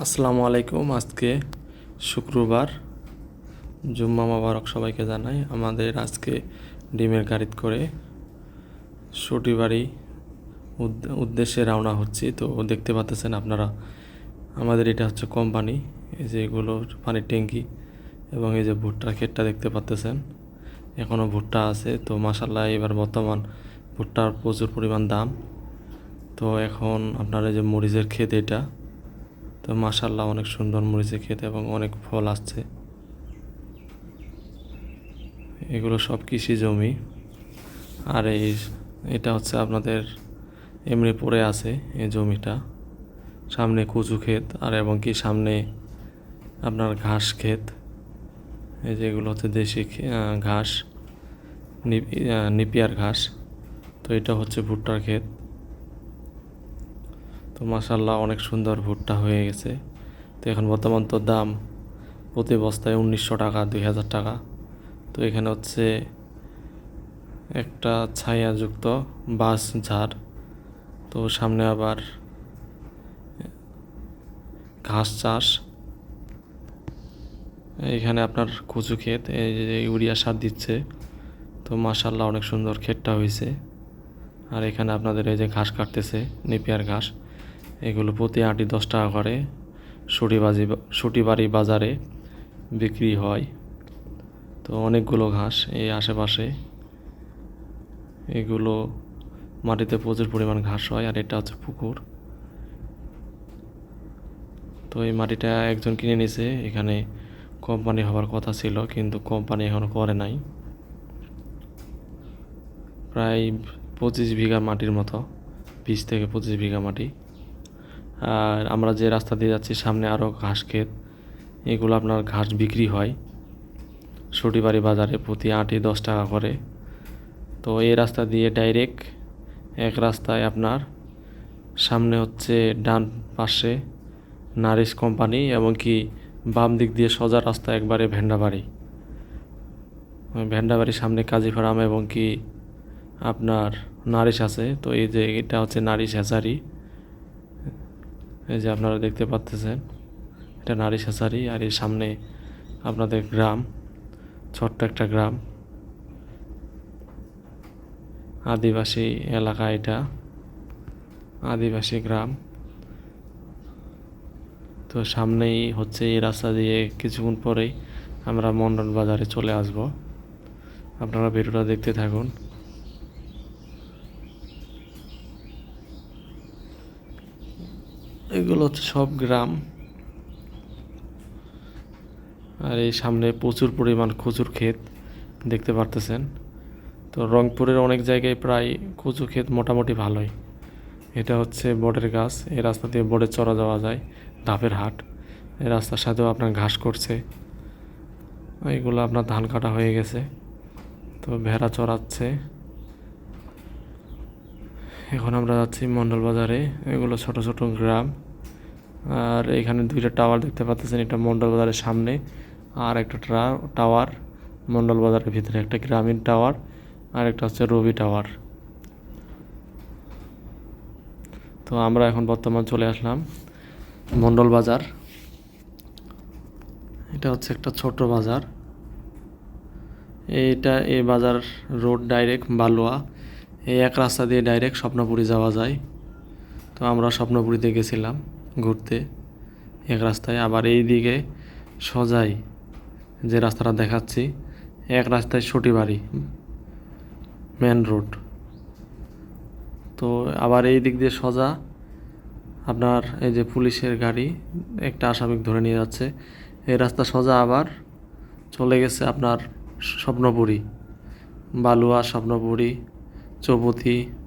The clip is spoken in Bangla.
আসসালামু আলাইকুম। আজকে শুক্রবার। জুম্মা মোবারক সবাইকে জানাই, আমাদের আজকে ডিমের গাড়িত করে সটিবাড়ি উদ- উদ্দেশ্যে রওনা হচ্ছি। তো দেখতে পাচ্ছেন আপনারা, আমাদের এটা হচ্ছে কোম্পানি। এই যে এগুলো পানির ট্যাঙ্কি এবং এই যে ভুট্টার ক্ষেতটা দেখতে পাচ্ছেন এখনও ভুট্টা আছে। তো মাসাল্লাহ এবার বর্তমান ভুট্টার প্রচুর পরিমাণ দাম। তো এখন আপনার এই যে মরিচের ক্ষেত এটা তো মাশাল্লাহ অনেক সুন্দর মরিচে খেতে এবং অনেক ফল আসছে। এগুলো সব কৃষি জমি। আর এই এটা হচ্ছে আপনাদের এমনি পড়ে আছে এই জমিটা। সামনে কচু ক্ষেত আর এবং কি সামনে আপনার ঘাস ক্ষেত। এই যে এগুলো হচ্ছে দেশি ঘাস, নিপ- নিপিয়ার ঘাস। তো এটা হচ্ছে ভুট্টার ক্ষেত। তো মাসাল্লাহ অনেক সুন্দর ভুট্টা হয়ে গেছে। তো এখন বর্তমান তো দাম প্রতি বস্তায় উনিশশো টাকা, দুই হাজার টাকা। তো এখানে হচ্ছে একটা ছায়াযুক্ত বাস ঝাড়। তো সামনে আবার ঘাস চাষ। এখানে আপনার কচু ক্ষেত, এই যে ইউরিয়া সার দিচ্ছে। তো মাসাল্লাহ অনেক সুন্দর ক্ষেতটা হয়েছে। আর এখানে আপনাদের এই যে ঘাস কাটতেছে, নেপিয়ার ঘাস। এগুলো প্রতি আটি দশ টাকা করে। সুটিবাজি সুটিবাড়ি বাজারে বিক্রি হয়। তো অনেকগুলো ঘাস এই আশেপাশে। এগুলো মাটিতে প্রচুর পরিমাণ ঘাস হয় আর এটা হচ্ছে পুকুর। তো এই মাটিটা একজন কিনে নিছে, এখানে কোম্পানি হওয়ার কথা ছিল, কিন্তু কোম্পানি এখনও করে নাই। প্রায় পঁচিশ বিঘা মাটির মতো, বিশ থেকে পঁচিশ বিঘা মাটি। আর আমরা যে রাস্তা দিয়ে যাচ্ছি, সামনে আরও ঘাস ক্ষেত, এগুলো আপনার ঘাস বিক্রি হয়। সটিবাড়ি বাজারে প্রতি আটই দশ টাকা করে। তো এই রাস্তা দিয়ে ডাইরেক্ট এক রাস্তায় আপনার সামনে হচ্ছে ডান পাশে নারিশ কোম্পানি এবং কি বাম দিক দিয়ে সোজা রাস্তা একবারে ভেন্ডাবাড়ি। ভেন্ডাবাড়ির সামনে কাজী ফার্ম এবং কি আপনার নারিশ আছে। তো এই যে এটা হচ্ছে নারিশ হ্যাচারি। এই যে আপনারা দেখতে পাচ্তেছেন, এটা নারী হ্যাচারি আর এর সামনে আপনাদের গ্রাম, ছোট্ট একটা গ্রাম। আদিবাসী এলাকা এটা, আদিবাসী গ্রাম। তো সামনেই হচ্ছে এই রাস্তা দিয়ে কিছুক্ষণ পরেই আমরা মন্ডল বাজারে চলে আসব। আপনারা ভিডিওটা দেখতে থাকুন। এগুলো হচ্ছে সব গ্রাম। আর এই সামনে প্রচুর পরিমাণ কচুর ক্ষেত দেখতে পারতেছেন। তো রংপুরের অনেক জায়গায় প্রায় কচু ক্ষেত মোটামুটি ভালোই। এটা হচ্ছে বটের গাছ, এই রাস্তা দিয়ে বটে চড়া যাওয়া যায়, ধাপের হাট। এই রাস্তার সাথেও আপনার ঘাস করছে। এইগুলো আপনার ধান কাটা হয়ে গেছে। তো ভেড়া চড়াচ্ছে। এখন আমরা যাচ্ছি মন্ডল বাজারে। এগুলো ছোট ছোট গ্রাম। আর এখানে দুইটা টাওয়ার দেখতে পাচ্ছেন এটা মন্ডল বাজারের সামনে আর একটা টাওয়ার। মন্ডল বাজারের ভিতরে একটা গ্রামীণ টাওয়ার আর একটা হচ্ছে রবি টাওয়ার। তো আমরা এখন বর্তমান চলে আসলাম মন্ডল বাজার। এটা হচ্ছে একটা ছোট বাজার। এটা এই বাজার রোড ডাইরেক্ট বালুয়া। এই এক রাস্তা দিয়ে ডাইরেক্ট স্বপ্নপুরি যাওয়া যায়। তো আমরা স্বপ্নপুরীতে গেছিলাম ঘুরতে। এক রাস্তায় আবার এই দিকে সোজাই যে রাস্তাটা দেখাচ্ছি, এক রাস্তায় ছুটি সটিবাড়ি মেন রোড তো আবার এই দিক দিয়ে সোজা আপনার এই যে পুলিশের গাড়ি একটা আসামিক ধরে নিয়ে যাচ্ছে। এই রাস্তা সোজা আবার চলে গেছে আপনার স্বপ্নপুরী, বালুয়া স্বপ্নপুরী 做不梯。